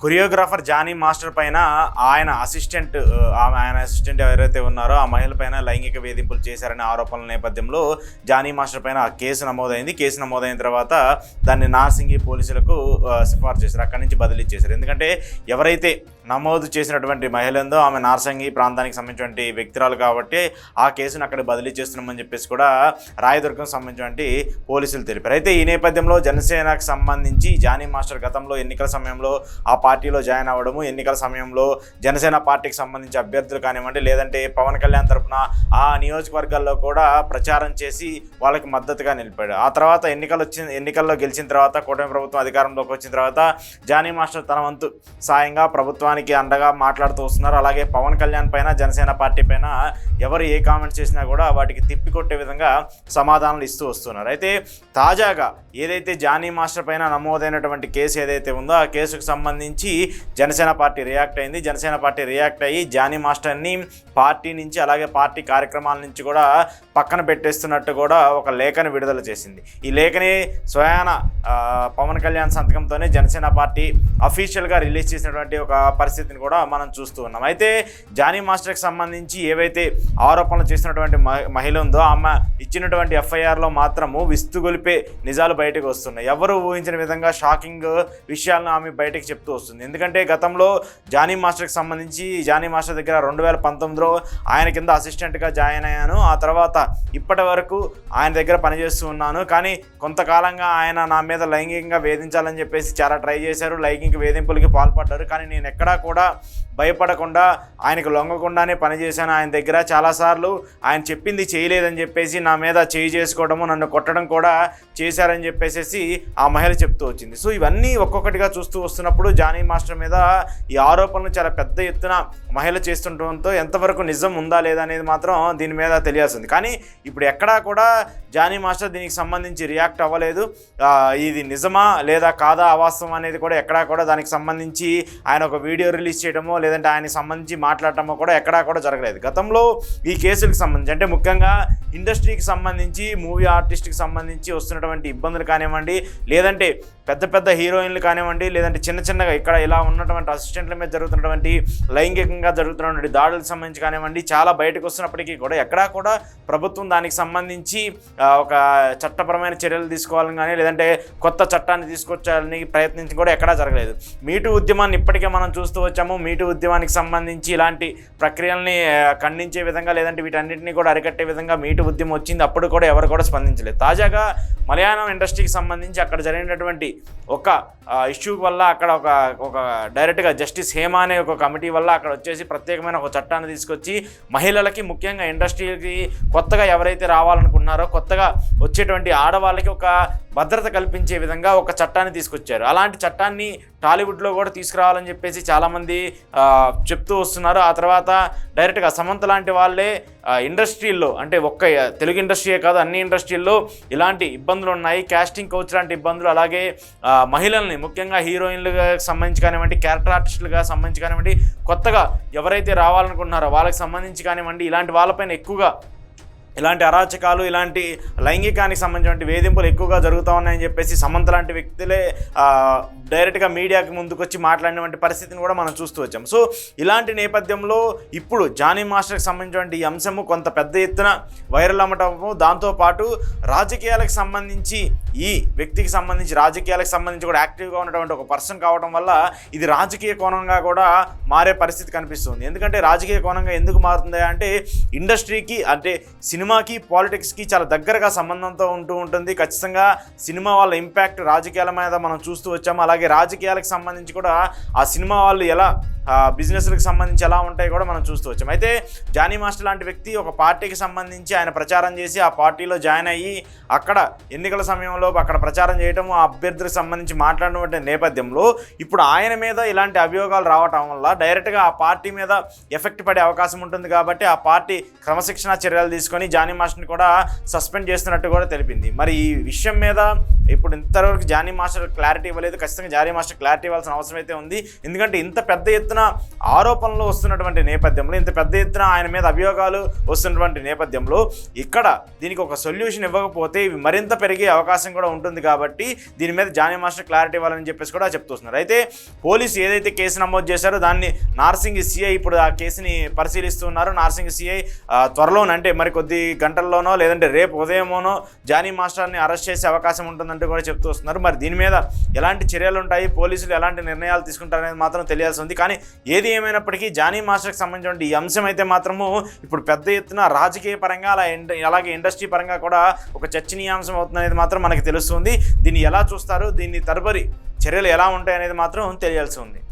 Choreographer Johnny master పైన ఆయన assistant ఆ, ఆయన అసిస్టెంట్ ఎవరైతే ఉన్నారో ఆ మహిళ పైన లైంగిక వేధింపులు చేశారనే ఆరోపణల నేపథ్యంలో జానీ మాస్టర్ పైన ఆ కేసు నమోదైంది. కేసు నమోదైన తర్వాత దాన్ని నార్సింగి పోలీసులకు సిఫార్సు చేశారు. అక్కడి నుంచి బదిలీ చేశారు. ఎందుకంటే ఎవరైతే నమోదు చేసినటువంటి మహిళందో ఆమె నార్సంగి ప్రాంతానికి సంబంధించినటువంటి వ్యక్తురాలు కాబట్టి ఆ కేసును అక్కడ బదిలీ చేస్తున్నామని చెప్పేసి కూడా రాయదుర్గం సంబంధించినటువంటి పోలీసులు తెలిపారు. అయితే ఈ నేపథ్యంలో జనసేనకు సంబంధించి జానీ మాస్టర్ గతంలో ఎన్నికల సమయంలో ఆ పార్టీలో జాయిన్ అవ్వడము ఎన్నికల సమయంలో జనసేన పార్టీకి సంబంధించి అభ్యర్థులు కానివ్వండి లేదంటే పవన్ కళ్యాణ్ తరపున ఆ నియోజకవర్గాల్లో కూడా ప్రచారం చేసి వాళ్ళకి మద్దతుగా నిలిపాడు. ఆ తర్వాత ఎన్నికలు వచ్చిన ఎన్నికల్లో గెలిచిన తర్వాత కూటమి ప్రభుత్వం అధికారంలోకి వచ్చిన తర్వాత జానీ మాస్టర్ తన వంతు సాయంగా ప్రభుత్వానికి అండగా మాట్లాడుతూ వస్తున్నారు. అలాగే పవన్ కళ్యాణ్ పైన జనసేన పార్టీ పైన ఎవరు ఏ కామెంట్స్ చేసినా కూడా వాటికి తిప్పికొట్టే విధంగా సమాధానాలు ఇస్తూ వస్తున్నారు. అయితే తాజాగా ఏదైతే జానీ మాస్టర్ పైన నమోదైనటువంటి కేసు ఏదైతే ఉందో ఆ కేసుకు సంబంధించి జనసేన పార్టీ రియాక్ట్ అయింది. జనసేన పార్టీ రియాక్ట్ అయ్యి జానీ మాస్టర్ని పార్టీ నుంచి అలాగే పార్టీ కార్యక్రమాల నుంచి కూడా పక్కన పెట్టేస్తున్నట్టు కూడా ఒక లేఖను విడుదల చేసింది. ఈ లేఖని స్వయాన పవన్ కళ్యాణ్ సంతకంతోనే జనసేన పార్టీ అఫీషియల్గా రిలీజ్ చేసినటువంటి ఒక పరిస్థితిని కూడా మనం చూస్తూ ఉన్నాం. అయితే జానీ మాస్టర్కి సంబంధించి ఏవైతే ఆరోపణలు చేసినటువంటి మహిళ ఉందో ఆమె ఇచ్చినటువంటి ఎఫ్ఐఆర్లో మాత్రము విస్తుగొలిపే నిజాలు బయటకు వస్తున్నాయి. ఎవరు ఊహించిన విధంగా షాకింగ్ విషయాలను ఆమె బయటకు చెప్తూ వస్తుంది. ఎందుకంటే గతంలో జానీ మాస్టర్కి సంబంధించి జానీ మాస్టర్ దగ్గర రెండు వేల పంతొమ్మిదిలో ఆయన కింద అసిస్టెంట్గా జాయిన్ అయ్యాను. ఆ తర్వాత ఇప్పటి వరకు ఆయన దగ్గర పనిచేస్తూ ఉన్నాను. కానీ కొంతకాలంగా ఆయన నా మీద లైంగికంగా వేధించాలని చెప్పేసి చాలా ట్రై చేశారు. లైంగిక వేధింపులకి పాల్పడ్డారు. కానీ నేను ఎక్కడా కూడా భయపడకుండా ఆయనకు లొంగకుండానే పనిచేశాను ఆయన దగ్గర. చాలాసార్లు ఆయన చెప్పింది చేయలేదని చెప్పేసి నా మీద చేయి చేసుకోవడము నన్ను కొట్టడం కూడా చేశారని చెప్పేసి ఆ మహిళ చెప్తూ వచ్చింది. సో ఇవన్నీ ఒక్కొక్కటిగా చూస్తూ వస్తున్నప్పుడు జానీ మాస్టర్ మీద ఈ ఆరోపణలు చాలా పెద్ద ఎత్తున మహిళ చేస్తుండటంతో ఎంతవరకు నిజం ఉందా లేదా అనేది మాత్రం దీని మీద తెలియాల్సింది. కానీ ఇప్పుడు ఎక్కడా కూడా జానీ మాస్టర్ దీనికి సంబంధించి రియాక్ట్ అవ్వలేదు. ఇది నిజమా లేదా కాదా అవాస్తవం అనేది కూడా ఎక్కడా కూడా దానికి సంబంధించి ఆయన ఒక వీడియో రిలీజ్ చేయడమో లేదంటే ఆయనకి సంబంధించి మాట్లాడటమో కూడా ఎక్కడా కూడా జరగలేదు. గతంలో ఈ కేసులకు సంబంధించి అంటే ముఖ్యంగా ఇండస్ట్రీకి సంబంధించి మూవీ ఆర్టిస్ట్కి సంబంధించి వస్తున్నటువంటి ఇబ్బందులు కానివ్వండి లేదంటే పెద్ద పెద్ద హీరోయిన్లు కానివ్వండి లేదంటే చిన్న చిన్నగా ఇక్కడ ఇలా ఉన్నటువంటి అసిస్టెంట్ల మీద జరుగుతున్నటువంటి లైంగికంగా జరుగుతున్నటువంటి దాడులకు సంబంధించి కానివ్వండి చాలా బయటకు వస్తున్నప్పటికీ కూడా ఎక్కడా కూడా ప్రభుత్వం దానికి సంబంధించి ఒక చట్టపరమైన చర్యలు తీసుకోవాలని కానీ లేదంటే కొత్త చట్టాన్ని తీసుకొచ్చాలని ప్రయత్నించి కూడా ఎక్కడా జరగలేదు. మీటు ఉద్యమాన్ని ఇప్పటికే మనం చూస్తూ వచ్చాము. మీటు ఉద్యమానికి సంబంధించి ఇలాంటి ప్రక్రియల్ని ఖండించే విధంగా లేదంటే వీటన్నిటిని కూడా అరికట్టే విధంగా మీటు ఉద్యమం వచ్చింది. అప్పుడు కూడా ఎవరు కూడా స్పందించలేదు. తాజాగా మలయాళం ఇండస్ట్రీకి సంబంధించి అక్కడ జరిగినటువంటి ఒక ఇష్యూ వల్ల అక్కడ ఒక ఒక డైరెక్ట్గా జస్టిస్ హేమ అనే ఒక కమిటీ వల్ల అక్కడ వచ్చేసి ప్రత్యేకమైన ఒక చట్టాన్ని తీసుకొచ్చి మహిళలకి ముఖ్యంగా ఇండస్ట్రీకి కొత్తగా ఎవరైతే రావాలనుకున్నారో కొత్తగా వచ్చేటువంటి ఆడవాళ్ళకి ఒక భద్రత కల్పించే విధంగా ఒక చట్టాన్ని తీసుకొచ్చారు. అలాంటి చట్టాన్ని టాలీవుడ్లో కూడా తీసుకురావాలని చెప్పేసి చాలామంది చెప్తూ వస్తున్నారు. ఆ తర్వాత డైరెక్ట్గా సమంత లాంటి వాళ్ళే ఇండస్ట్రీల్లో అంటే ఒక్క తెలుగు ఇండస్ట్రీయే కాదు అన్ని ఇండస్ట్రీల్లో ఇలాంటి ఇబ్బందులు ఉన్నాయి. క్యాస్టింగ్ కోచ్ లాంటి ఇబ్బందులు అలాగే మహిళల్ని ముఖ్యంగా హీరోయిన్లుగా సంబంధించి కానివ్వండి క్యారెక్టర్ ఆర్టిస్టులుగా సంబంధించి కానివ్వండి కొత్తగా ఎవరైతే రావాలనుకుంటున్నారో వాళ్ళకి సంబంధించి కానివ్వండి ఇలాంటి వాళ్ళపైన ఎక్కువగా ఇలాంటి అరాచకాలు ఇలాంటి లైంగికానికి సంబంధించిన వేధింపులు ఎక్కువగా జరుగుతూ ఉన్నాయని చెప్పేసి సమంత లాంటి వ్యక్తులే డైరెక్ట్గా మీడియాకి ముందుకొచ్చి మాట్లాడినటువంటి పరిస్థితిని కూడా మనం చూస్తూ వచ్చాం. సో ఇలాంటి నేపథ్యంలో ఇప్పుడు జానీ మాస్టర్కి సంబంధించినటువంటి ఈ అంశము కొంత పెద్ద ఎత్తున వైరల్ అమ్మటము దాంతోపాటు రాజకీయాలకు సంబంధించి ఈ వ్యక్తికి సంబంధించి రాజకీయాలకు సంబంధించి కూడా యాక్టివ్గా ఉన్నటువంటి ఒక పర్సన్ కావడం వల్ల ఇది రాజకీయ కోణంగా కూడా మారే పరిస్థితి కనిపిస్తుంది. ఎందుకంటే రాజకీయ కోణంగా ఎందుకు మారుతుంది అంటే ఇండస్ట్రీకి అంటే సినిమా సినిమాకి పాలిటిక్స్కి చాలా దగ్గరగా సంబంధంతో ఉంటూ ఉంటుంది. ఖచ్చితంగా సినిమా వాళ్ళ ఇంపాక్ట్ రాజకీయాల మీద మనం చూస్తూ వచ్చాము. అలాగే రాజకీయాలకు సంబంధించి కూడా ఆ సినిమా వాళ్ళు ఎలా బిజినెస్లకు సంబంధించి ఎలా ఉంటాయి కూడా మనం చూస్తూ వచ్చాం. అయితే జానీ మాస్టర్ లాంటి వ్యక్తి ఒక పార్టీకి సంబంధించి ఆయన ప్రచారం చేసి ఆ పార్టీలో జాయిన్ అయ్యి అక్కడ ఎన్నికల సమయంలో అక్కడ ప్రచారం చేయటం ఆ అభ్యర్థులకు సంబంధించి మాట్లాడినటువంటి నేపథ్యంలో ఇప్పుడు ఆయన మీద ఇలాంటి అభియోగాలు రావటం వల్ల డైరెక్ట్గా ఆ పార్టీ మీద ఎఫెక్ట్ పడే అవకాశం ఉంటుంది కాబట్టి ఆ పార్టీ క్రమశిక్షణ చర్యలు తీసుకొని జానీ మాస్టర్ని కూడా సస్పెండ్ చేస్తున్నట్టు కూడా తెలిపింది. మరి ఈ విషయం మీద ఇప్పుడు ఇంతవరకు జానీ మాస్టర్ క్లారిటీ ఇవ్వలేదు. ఖచ్చితంగా జానీ మాస్టర్ క్లారిటీ ఇవ్వాల్సిన అవసరం అయితే ఉంది. ఎందుకంటే ఇంత పెద్ద ఎత్తు ఎత్తున ఆరోపణలు వస్తున్నటువంటి నేపథ్యంలో ఇంత పెద్ద ఎత్తున ఆయన మీద అభియోగాలు వస్తున్నటువంటి నేపథ్యంలో ఇక్కడ దీనికి ఒక సొల్యూషన్ ఇవ్వకపోతే ఇవి మరింత పెరిగే అవకాశం కూడా ఉంటుంది కాబట్టి దీని మీద జానీ మాస్టర్ క్లారిటీ ఇవ్వాలని చెప్పేసి కూడా చెప్తున్నారు అయితే పోలీసు ఏదైతే కేసు నమోదు చేశారో దాన్ని నార్సింగ్ సిఐ ఇప్పుడు ఆ కేసుని పరిశీలిస్తున్నారు నార్సింగ్ సిఐ త్వరలోనే అంటే మరి కొద్ది గంటల్లోనో లేదంటే రేపు ఉదయమోనో జానీ మాస్టర్ని అరెస్ట్ చేసే అవకాశం ఉంటుందంటూ కూడా చెప్తూ వస్తున్నారు. మరి దీని మీద ఎలాంటి చర్యలు ఉంటాయి? పోలీసులు ఎలాంటి నిర్ణయాలు తీసుకుంటారనేది మాత్రం తెలియాల్సి ఉంది. కానీ ఏది ఏమైనప్పటికీ జానీ మాస్టర్కి సంబంధించిన ఈ అంశం అయితే మాత్రము ఇప్పుడు పెద్ద ఎత్తున రాజకీయ పరంగా అలా ఇండ- అలాగే ఇండస్ట్రీ పరంగా కూడా ఒక చర్చనీయాంశం అవుతుందనేది మాత్రం మనకి తెలుస్తుంది. దీన్ని ఎలా చూస్తారు? దీన్ని తదుపరి చర్యలు ఎలా ఉంటాయి అనేది మాత్రం తెలియాల్సి ఉంది.